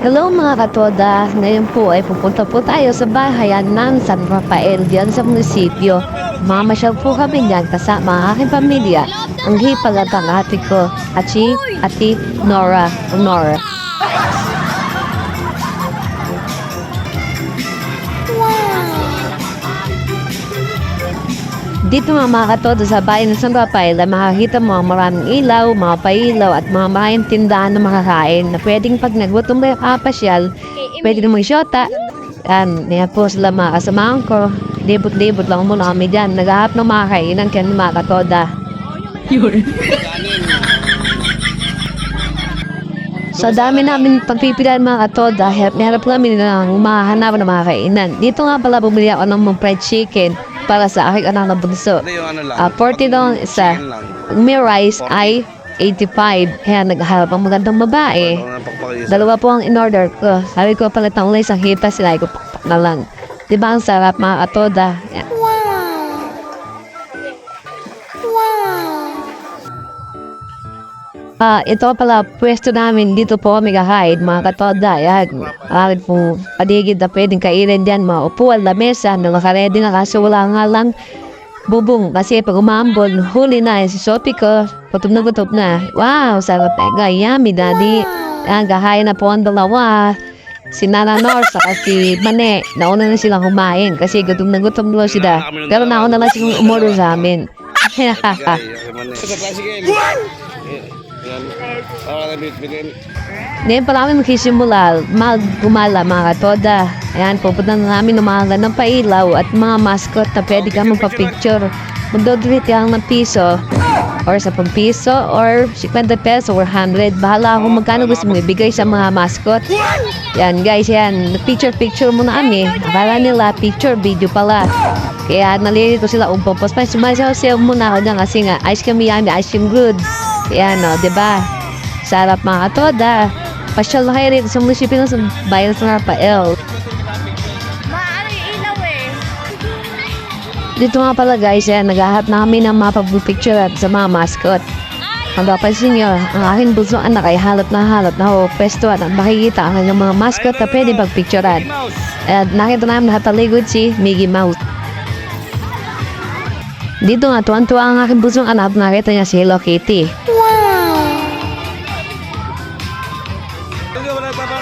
Hello mga katoda, ngayon po ay pupunta po tayo sa bahayan ng San Rafael diyan sa munisipyo. Mamasyal po kami diyan kasama ang aking pamilya, ang hipag at ang ate ko, at si ati Nora, Nora. Dito mga mga katoda sa bayan ng San Rafael ay makakita mo ang maraming ilaw, mga pailaw at mga maraming tindahan na makakain na pwedeng pag nagutom na kapasyal, pwede na mag-shota. Yan, yan po sila mga kasamahan ko. Libot-libot lang muna kami dyan. Naghahap ng mga kainan kaya mga katoda. Sa dami namin pagpipilan mga katoda, hirap na hirap kami ng mahanap ng mga kainan. Dito nga pala bumili ako ng mga fried chicken para sa aking anak na bunso. Hindi yung ano lang. Ah, 40 doon isa. Chicken lang. May rice ay 85. Kaya naghahanap ang magandang babae. Ano pagpakisa. Dalawa po ang in-order ko. Sabi ko palit ng ulit isang hita sila. Ko pakpak na lang. Di ba ang sarap mga katoda? Ah, ito pala pwesto namin dito po kami kahide mga katoda. Yan. Akin po paligid na pwedeng kainin dyan. Mga upuan, lamesa, na nakaredy na kaso wala nga lang bubong. Kasi pag umambon, huli na. Si Sophie ko, gutom na gutom na. Wow, sarap na. Yummy, daddy. Yan, gahain na po ang dalawa. Si Nana Nor saka si Mane, nauna na silang kumain kasi gutom na gutom daw sila. Pero nauna lang silang umorder sa amin. Guys, okay Yan. Ah, bit bitin. Ngayon pa namin magsisimula, maggumala mga katoda. Ayan, pupunta na namin ng mga ng pailaw at mga mascot na pwede ka magpa-picture. Magdodrit lang ng piso or sa piso or 50 peso or 100. Bahala kung magkano gusto mo ibigay sa mga mascot. Yan guys, yan. Picture-picture muna kami. Akala nila picture, video pala. Kaya nalilito sila umpopos pa. Sumasaw-saw muna ako dyan kasi nga ice cream yummy, ice cream good. Yan o, di ba? Sarap mga katoda. Pasyal na kayo rito sa munisipyo ng San- bayan sa Rafael. Maano yung ilaw eh. Dito nga pala guys, yan, naghahap na kami ng mapag-picture at sa mga mascot. Ang napansin nyo, ang aking bunso anak ay halot na halot na ho, pwesto at makikita ang kanyang mga mascot na pwede pagpicturean. At nakita namin nakataligod si Mickey Mouse. Dito nga, tuwan-tuwa ang aking bunsong anak nakita niya si Hello Kitty.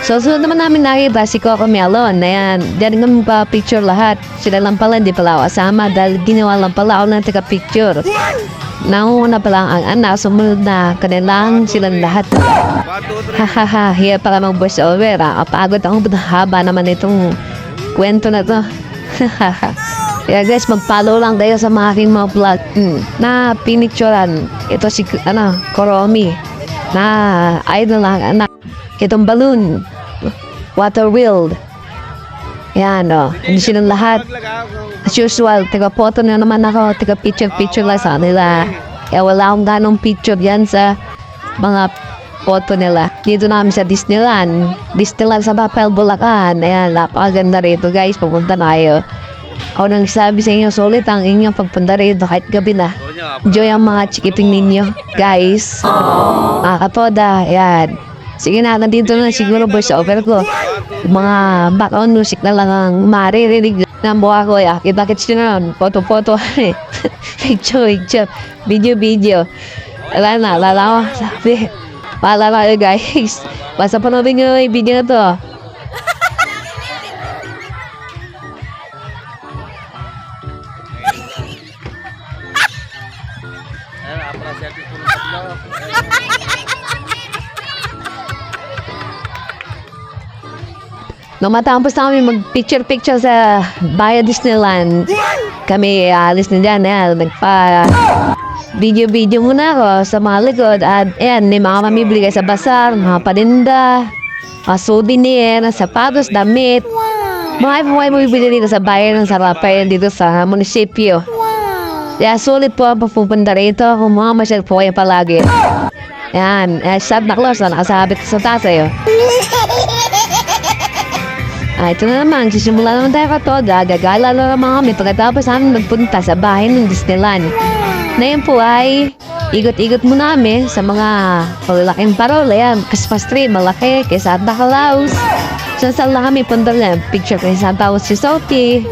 So, sunod naman namin nakita si Coco Melon. Ayan, diyan kami pa picture lahat. Sila lang pala, hindi pala ako kasama dahil ginawa lang pala ako ng taga-picture. Nauna pala ang anak, sumunod na kanilang silang lahat. Hahaha, hiya pala mag voice over. Ah. Kapagod ako, haba naman itong kwento na to. Kaya guys, mag-follow lang tayo sa mga aking mga vlog mm, na pinicturan. Ito si, ano, Koromi. Na idol lang anak. Itong balloon. Water wheel. Yan, o. Hindi silang lahat. As usual, taga-photo na naman ako. Taga-picture-picture lang sa kanila. Kaya wala akong ganong picture yan sa mga photo nila. Dito namin sa Disneyland. Disneyland sa Bapel, Bulacan. Ayan, napakaganda rito guys. Pupunta na kayo. Ako nang sabi sa inyo, sulit ang inyong pagpunta rito kahit gabi na. Enjoy ang mga chikiting ninyo, guys. Mga katoda, ayan. Sige na, nandito na siguro voice over ko. Mga background music na lang ang maririnig ng buha ko. Ya. Kita-kits nyo na nun. Photo-photo. picture, picture. Video, video. Wala na, lalawa. Sabi. Paalala kayo guys. Basta panoodin nyo yung video na to. Nung matapos namin mag-picture-picture sa Bayan Disneyland, kami alis na dyan. Ayan, nagpa video-video muna ako sa mga likod. At ayan, may mga mamibili kayo sa basar, mga paninda, mga souvenir, sapatos, damit. Mga iPhone mo bibili dito sa bayan ng San Rafael dito sa munisipyo. Kaya sulit po ang papupunta rito kung mga masyal po kayo palagi. Ayan, eh, sad na close na nakasabit sa tasay. Oh. Ah, ito na naman, sisimula naman tayo katoda. Gagala na naman kami pagkatapos namin magpunta sa bahay ng Disneyland. Na yun po ay ikot-ikot muna kami sa mga malalaking parol. Ayan, Christmas tree, malaki, kay Santa Claus. Saan saan lang kami punta na picture kay Santa Claus si Sophie.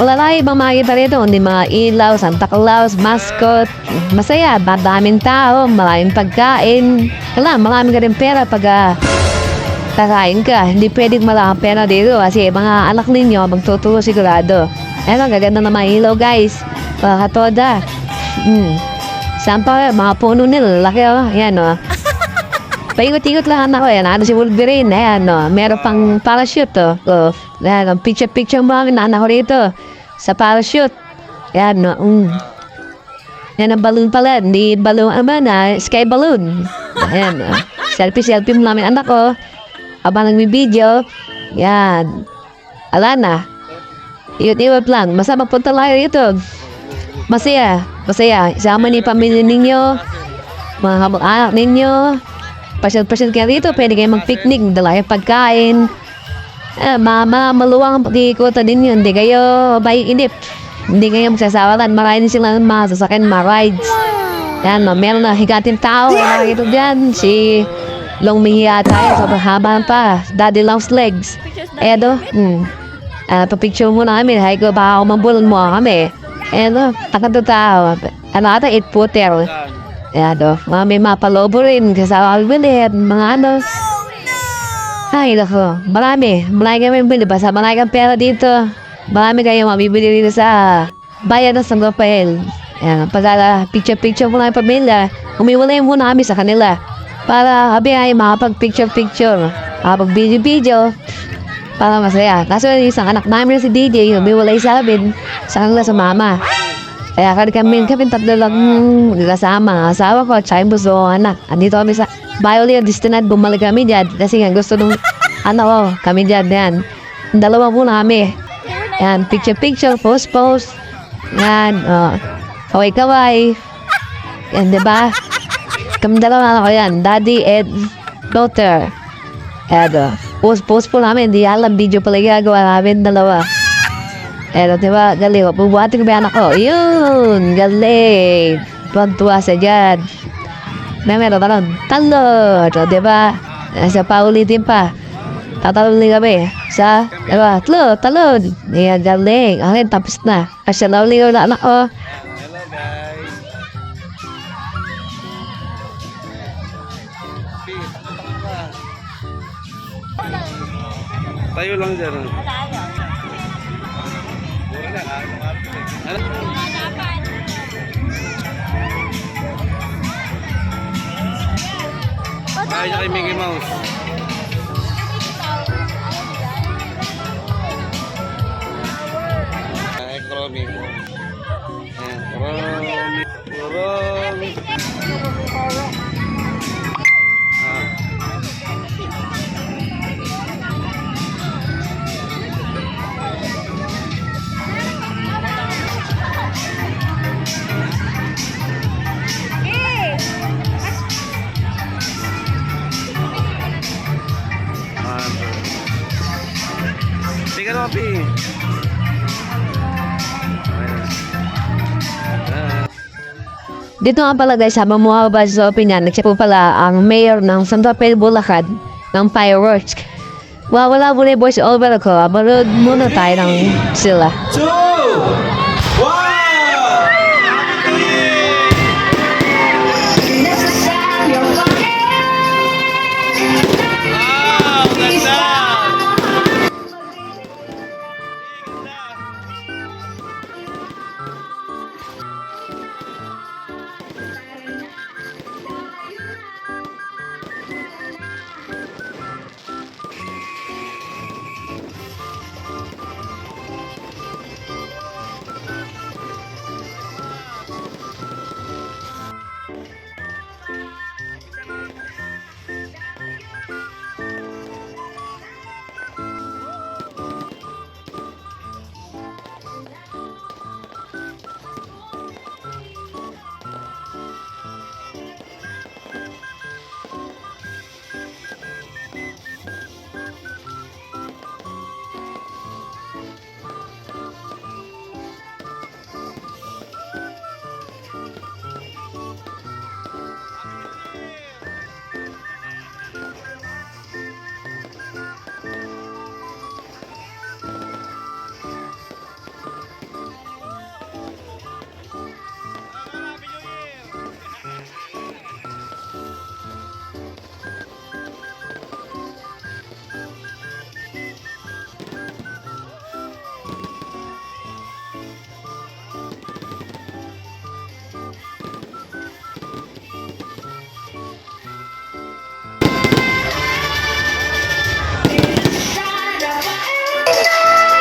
Wala na ibang makikita rito, hindi mga ilaw, Santa Claus, mascot. Masaya, madaming tao, maraming pagkain. Kala, marami ka rin pera pag ah, kakain ka. Hindi pwedeng maraming pera dito kasi mga anak ninyo magtuturo sigurado. Eto, ang gaganda ng mga ilaw guys. Pakatoda. Hmm. Saan pa, mga puno nila, laki oh. Yan oh. Paikot-ikot lang ako. Yan, ano si Wolverine. Ayan, no. Meron pang parachute, oh. oh. Ayan, ang picture-picture mo kami, naanak ko rito. Sa parachute. Ayan, no. Mm. Yan ang balloon pala. Hindi balloon, ano ba na, sky balloon. Ayan, oh. Selfie-selfie mo namin anak ko. Habang nagmi-video. Yan. Ala na. Iot-iot lang. Basta magpunta lang rito. Masaya. Masaya. Isama ni pamilya ninyo. Mga kamag-anak ninyo. Pasyal-pasyal kayo dito. Pwede kayo mag-picnic. Dala kayo pagkain. Eh, mama, maluwang ang pag-iikutan ninyo. Hindi kayo maiinip. Hindi kayo magsasawalan. Marami silang mga sasakyan, mga rides. Yan, meron na higating tao. Yan, nakikita dyan. Si Long Mihiya tayo. Sobrang haba pa. Daddy loves legs. Edo, hmm. Ah, papicture mo namin. Hay ko, baka umambulan mo kami. Edo, takanto tao. Ano ata, eight footer. Edo, mga may mapalobo rin. Kasama bilit. Mga ano. Ay, nako. Marami. Marami kami bili. Basta marami kang pera dito. Marami kayo mabibili dito sa bayan ng San Rafael. Ayan, pag uh, picture-picture mo lang yung pamilya, umiwalay muna kami sa kanila. Para kami ay makapag-picture-picture, makapag-video-video, para masaya. Kaso yung isang anak namin na si DJ, umiwalay sa amin, sa kanila sa mama. Kaya kami kami, tatlo lang kasama. Asawa ko, tsaka yung buso anak. Andito kami sa Violin Distinad, bumalik kami dyan. Kasi nga gusto nung ano ko, kami dyan, yan. Dalawa muna kami. Yan, picture-picture, post-post. Yan, oh. Kaway-kaway. Yan, di ba? Kami dalawa na ako yan. Daddy and daughter. Edo. Post-post po namin. Di alam, video pala ginagawa namin dalawa. Edo, di ba? Galing. Bubuhati ko ba anak ko? Yun! Galing! Tuwan-tuwa sa dyan. May meron ka nun. Talod! O, di ba? Sa paulitin pa. Tatalon kami sa, di ba? Talod! Talod! Ayan, galing. Okay, tapos na. Kasi nauligaw na anak ko. Tayo lang dyan. ah, mga Ano? Ayaw niya kay Mickey Mouse. Ay, Kromi. Ayan, Kromi. Kromi. Dito nga pala guys, habang mukha sa opinion, nagsiya po pala ang mayor ng San Rafael, Bulacan ng fireworks. Wow, wala muna yung voice over ko. Abalood muna tayo ng sila. two,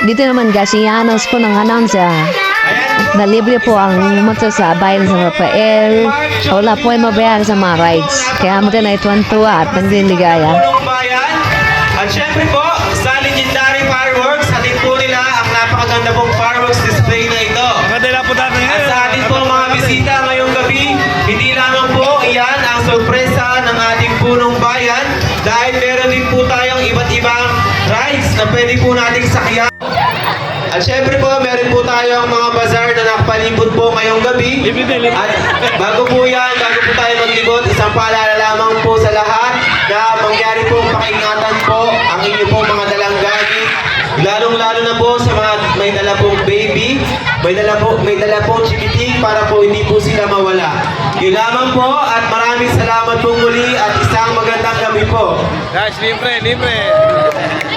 Dito naman i-announce po ng announcer na libre po ang motor sa bayan sa Rafael. Wala po ay mabayar sa mga rides. Kaya mo na ituwan-tuwa at nagdiligaya. Punong bayan. At syempre po, At syempre po, meron po tayong mga bazaar na nakapalibot po ngayong gabi. At bago po yan, bago po tayo maglibot, isang paalala lamang po sa lahat na mangyari po pakaingatan po ang inyo pong mga dalang gamit. Lalong-lalo na po sa mga may dala pong baby, may dala po, may dala pong chikiting para po hindi po sila mawala. Yun lamang po at maraming salamat po muli at isang magandang gabi po. Guys, libre, libre.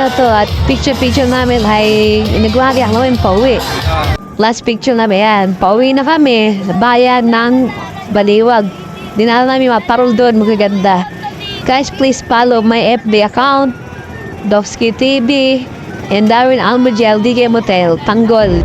Na to at picture-picture namin ay nagwari ako namin pauwi. Last picture namin yan. Pauwi na kami sa bayan ng Baliwag. Dinala namin mga parol doon, magaganda. Guys, please follow my FB account, Dovsky TV, and Darwin Almogel, DK Motel, Tanggol.